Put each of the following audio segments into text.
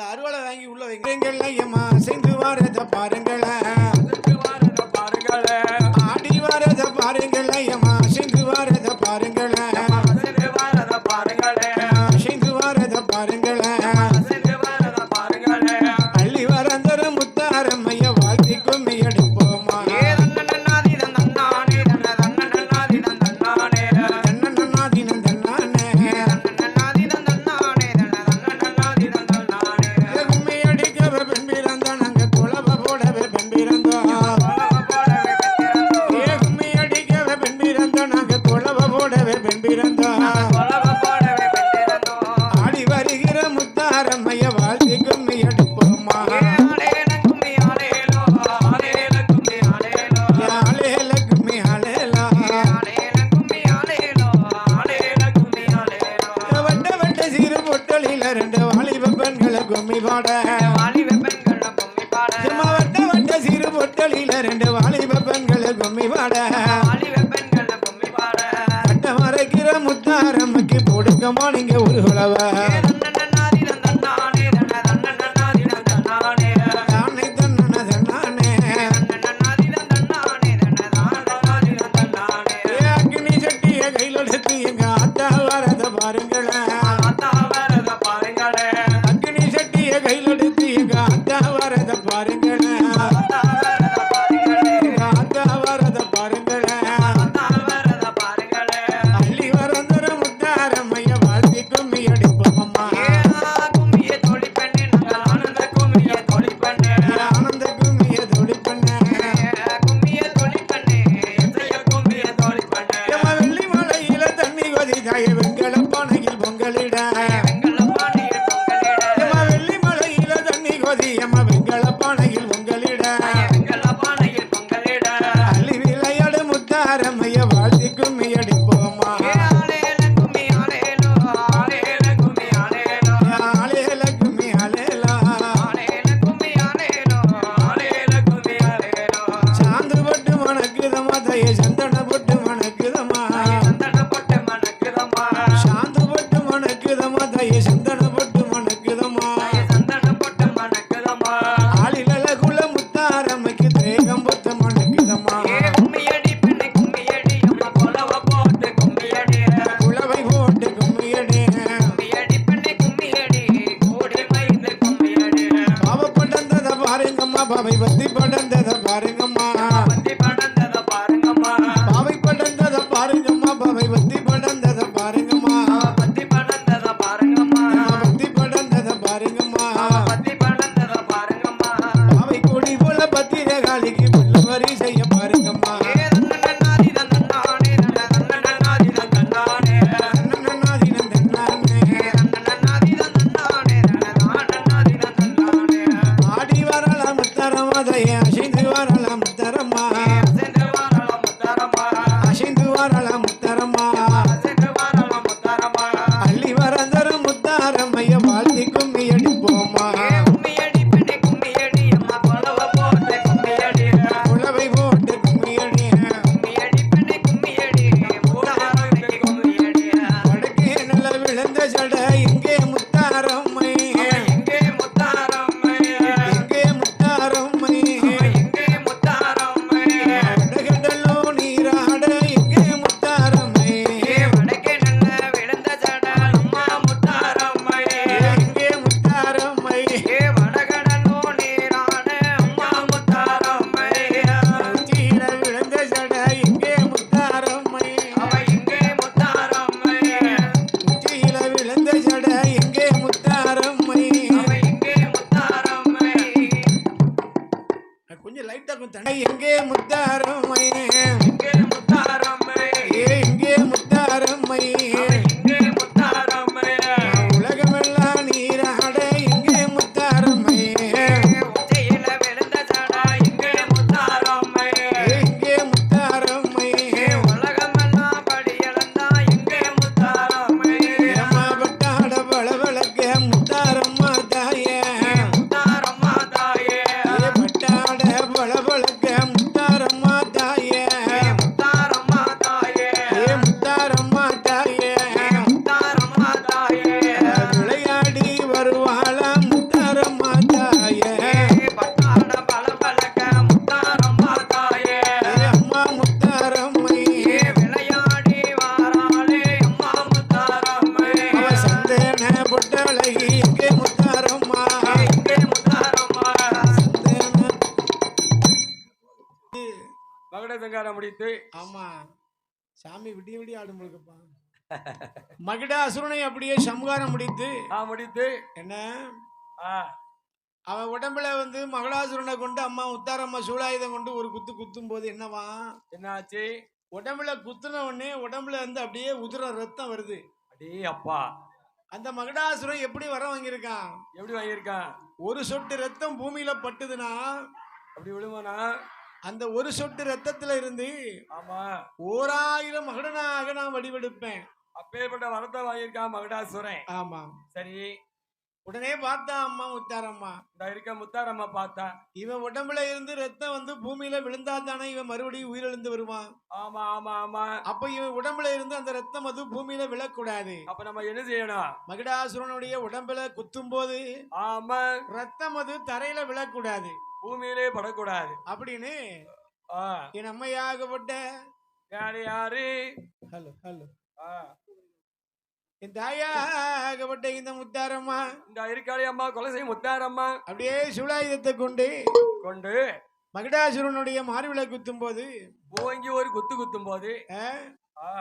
அந்த அறுவாலை வாங்கி உள்ள வைங்க எம்மா செஞ்சு வாரத பாருங்களேன். பொட்டலில ரெண்டு வாலிப பெண்களை கும்மி பாட கட்ட மறைக்கிற முத்தாரம்க்கு கொடுக்கமா நீங்க ஒரு உழவா. Saramayya பாருங்கம்மா பவை பத்தி படர்ந்தத பாருங்கம்மா. mudaram மகடசங்காரம் முடித்து. ஆமா. சாமி விடிய விடிய ஆடும் பொழுதுப்பா. மகிடாசுரனை அப்படியே சம்காரம் முடித்து. ஆ முடித்து. என்ன? அவன் உடம்புல வந்து மகளாசுரனை கொண்டு அம்மா உத்தாரம்மா சூலாயுதம் கொண்டு ஒரு குத்து குத்தும் போது என்னவா? என்னாச்சு? உடம்புல குத்துன உடம்புல இருந்து அப்படியே உதிர ரத்தம் வருது. அடே அப்பா அந்த மகடாசுரன் எப்படி வர வாங்கியிருக்கான்? எப்படி வாங்கியிருக்கான்? ஒரு சொட்டு ரத்தம் பூமியில பட்டுதுன்னா அப்படி விழுவானா அந்த ஒரு சொட்டு ரத்தத்துல இருந்து ஆமா. ஓராயிரம் மகடனாக நான் வடிவெடுப்பேன். அப்பேற்பட்ட வரத்தை வாங்கியிருக்கான் மகடாசுரன். ஆமா. சரி உடனே பார்த்தா அம்மா உத்தாரம்மா இந்த இருக்க முத்தாரம்மா பார்த்தா. இவன் உடம்புல இருந்து ரத்தம் வந்து பூமியில விழுந்தா தானே இவன் மறுபடியும் உயிரிழந்து வருவான். ஆமா ஆமா ஆமா. அப்ப இவன் உடம்புல இருந்து அந்த ரத்தம் வந்து பூமியில விழக்கூடாது. அப்ப நம்ம என்ன செய்யணும்? மகிடாசுரனுடைய உடம்புல குத்தும் போது ஆமா. ரத்தம் அது தரையில விழக்கூடாது. பூமியிலே படக்கூடாது. அப்படின்னு என் அம்மையாகப்பட்ட யாரு யாரு? ஹலோ ஹலோ ஆ, என் தாயாகப்பட்ட இந்த முத்தாரம்மா. இந்த இருக்காளி அம்மா கொலை செய்யும் முத்தாரம்மா. அப்படியே சுலாயுதத்தை கொண்டு கொண்டு மகிடாசுரனுடைய மார்பிளை குத்தும் போது ஓங்கி ஒரு குத்து குத்தும் போது ஆ,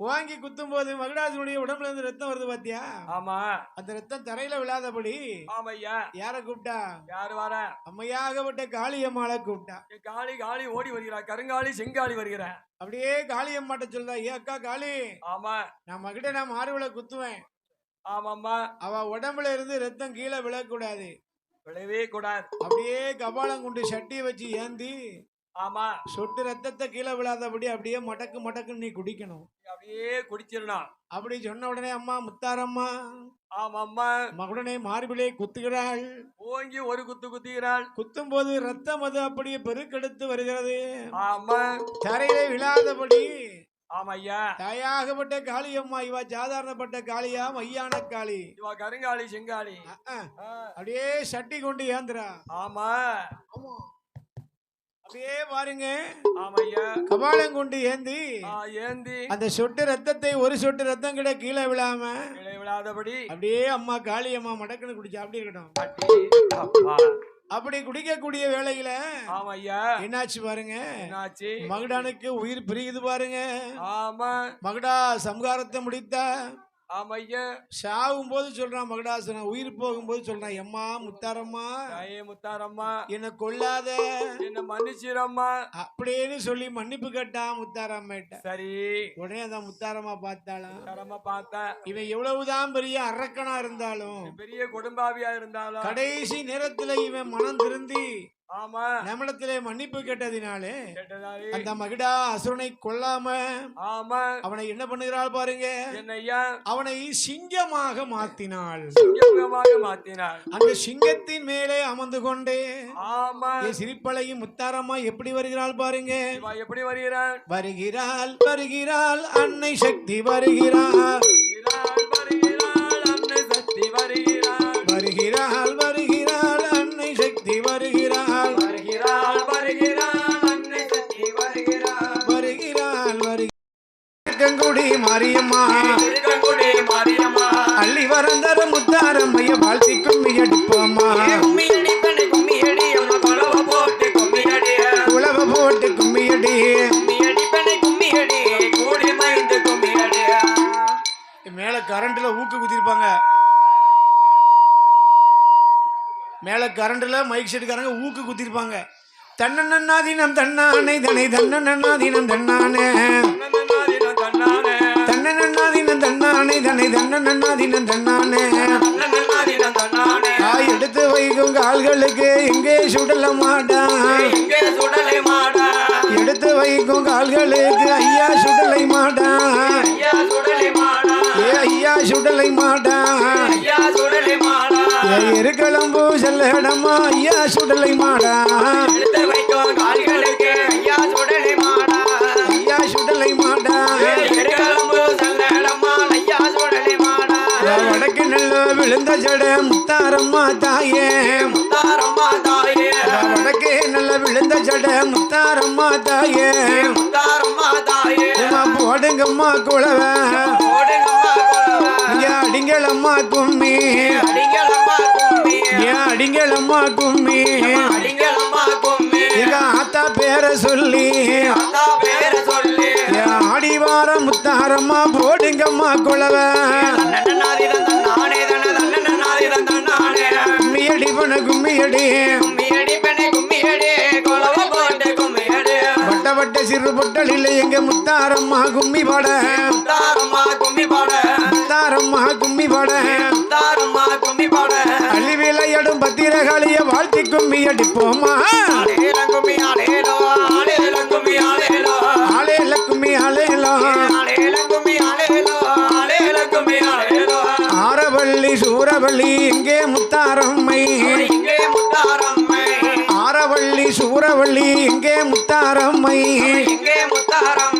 வாங்கி குத்தும் போது மகிடாசுரனுடைய உடம்புல இருந்து ரத்தம் வருது பாத்தியா? ஆமா. அந்த ரத்தம் தரையில விழாதபடி ஆமா ஐயா யார கூப்பிட்டா? யாரு வர? அம்மையாகப்பட்ட காளியம்மாளை கூப்பிட்டா. காளி காளி ஓடி வருகிறா. கருங்காலி செங்காளி வருகிறா. அப்படியே காளியம்மாட்ட சொல்றா ஏ அக்கா காளி ஆமா. நான் மகிட்ட நான் மார்பிளை குத்துவேன். ஆமாம்மா. அவ உடம்புல இருந்து ரத்தம் கீழே விழக்கூடாது. விழவே கூடாது. அப்படியே கபாலம் கொண்டு சட்டியை வச்சு ஏந்தி ஆமா. சொட்டு ரத்தத்தை கீழே விழாதபடி அப்படியே மடக்கு மடக்குன்னு நீ குடிக்கணும். அப்படியே குடிச்சிடணும் அப்படி சொன்ன உடனே அம்மா முத்தாரம்மா ஆமாம்மா. மகுடனை மார்பிலே குத்துகிறாள். ஓங்கி ஒரு குத்து குத்துகிறாள் குத்தும் போது ரத்தம் அது அப்படியே பெருக்கெடுத்து வருகிறது. ஆமா. தரையிலே விழாதபடி ஆமா ஐயா. தாயாகப்பட்ட காளியம்மா இவ சாதாரணப்பட்ட காளியா மையான காளி. இவ கருங்காலி செங்காலி அஹ், அஹ். ஆ, அப்படியே சட்டி கொண்டு ஏந்திரா ஆமா. அப்படியே பாருங்க ஆமா ஐயா கபாலம் கொண்டு ஏந்தி. ஆ, ஏந்தி. அந்த சொட்டு ரத்தத்தை ஒரு சொட்டு ரத்தம் கிட்ட கீழே விழாம கிளை விழாதபடி. அப்படியே அம்மா காளியம்மா மடக்குன்னு குடிச்சா அப்படி இருக்கட்டும். அப்படி குடிக்கக்கூடிய வேளையில ஆமா ஐயா என்னாச்சு பாருங்க. என்னாச்சு? மகடானுக்கு உயிர் பிரியுது பாருங்க. ஆமா. மகடா சம்ஹாரத்தை முடித்தா ஆமா ஐயா சாவும் போது சொல்றான் மகடாசனம் உயிர் போகும்போது சொல்றான் எம்மா முத்தாரம்மா தாயே முத்தாரம்மா என்னை கொல்லாத. என்ன மன்னிச்சிரம்மா. அப்படின்னு சொல்லி மன்னிப்பு கேட்டான் முத்தாரம்மாட்ட. சரி. உடனே அந்த முத்தாரம்மா பார்த்தாளாம். முத்தாரம்மா பார்த்தேன் இவன் எவ்வளவுதான் பெரிய அரக்கனா இருந்தாலும் பெரிய குடும்பாவியா இருந்தாலும் கடைசி நேரத்துல இவன் மனம் திருந்தி ஆமா. நம்மிடத்திலே மன்னிப்பு கேட்டதினாலே அந்த மகிடா அசுரனை கொல்லாம ஆமா. அவனை என்ன பண்ணுகிறாள் பாருங்க? என்னையா? அவனை சிங்கமாக மாத்தினாள். சிங்கமாக மாத்தினார் அந்த சிங்கத்தின் மேலே அமர்ந்து கொண்டு ஆமா. சிரிப்பலையும் முத்தாரம்மா எப்படி வருகிறாள் பாருங்க? எப்படி வருகிறான் வருகிறாள் வருகிறாள் அன்னை சக்தி வருகிறாள் வருகிறாள். மாரியம்மா அள்ளி வரந்தர முத்தாரம்மைய வாழ்த்திக்கும் கும்மி உழவ போட்டு கும்மியடி. மேல கரண்ட்ல ஊக்கு குத்திருப்பாங்க. மேல கரண்ட்ல மைக் செட்டுக்காரங்க ஊக்கு குத்திருப்பாங்க. தன்னன்னாதீனம் தன்னானே தனை தன்னன்னாதீனம் தன்னானே தன்னானே. தன்னன்னாதினம் தன்னானே ஆய் எடுத்து வைக்கும் கால்களுக்கு சுடல மாட்டா. இங்கே சுடலை மாடா எடுத்து வைக்கும் கால்களுக்கு ஐயா சுடலை மாட்டா. ஏ ஐயா சுடலை மாட்டா. ஐயா சுடலை மாடா ஏ எருக்களம்பூ செல்லடமா ஐயா சுடலை மாடா எடுத்து வைக்கும் விழுந்த ஜட முத்தாரம்மா தாயே முத்தாரம்மா தாயே வடக்கு நல்ல விழுந்த ஜட முத்தாரம்மா தாயே முத்தாரம்மா தாயே போடுங்கம்மா குழவ. அடிங்களம்மா கும்மி. அடிங்களம்மா கும்மி. எங்க ஆத்தா பேர சொல்லி. ஆடிவார முத்தாரம்மா போடுங்கம்மா குழவ. பண கும்மியடி போட்டு வட்ட சிறு பொட்டலில் எங்க முத்தாரம்மா கும்மி பாட. கும்மி பாட. முத்தாரம்மா கும்மி பாட. தாரம்மா கும்மி பாட. அள்ளி விளையாடும் பத்திரகாளிய வாழ்த்தி கும்மி அடிப்போமா. ஆளேல கும்மி ஆளேலோ ஆளேல கும்மி ஆளேலோ. ஆளேல கும்மி ஆளேலோ. ஆளேல கும்மி ஆளேலோ ஆளேல கும்மி ஆளேலோ. ஆரவள்ளி சூரவள்ளி எங்கே ஆரவள்ளி இங்கே முத்தாரம்மை. இங்கே முத்தாரம்மை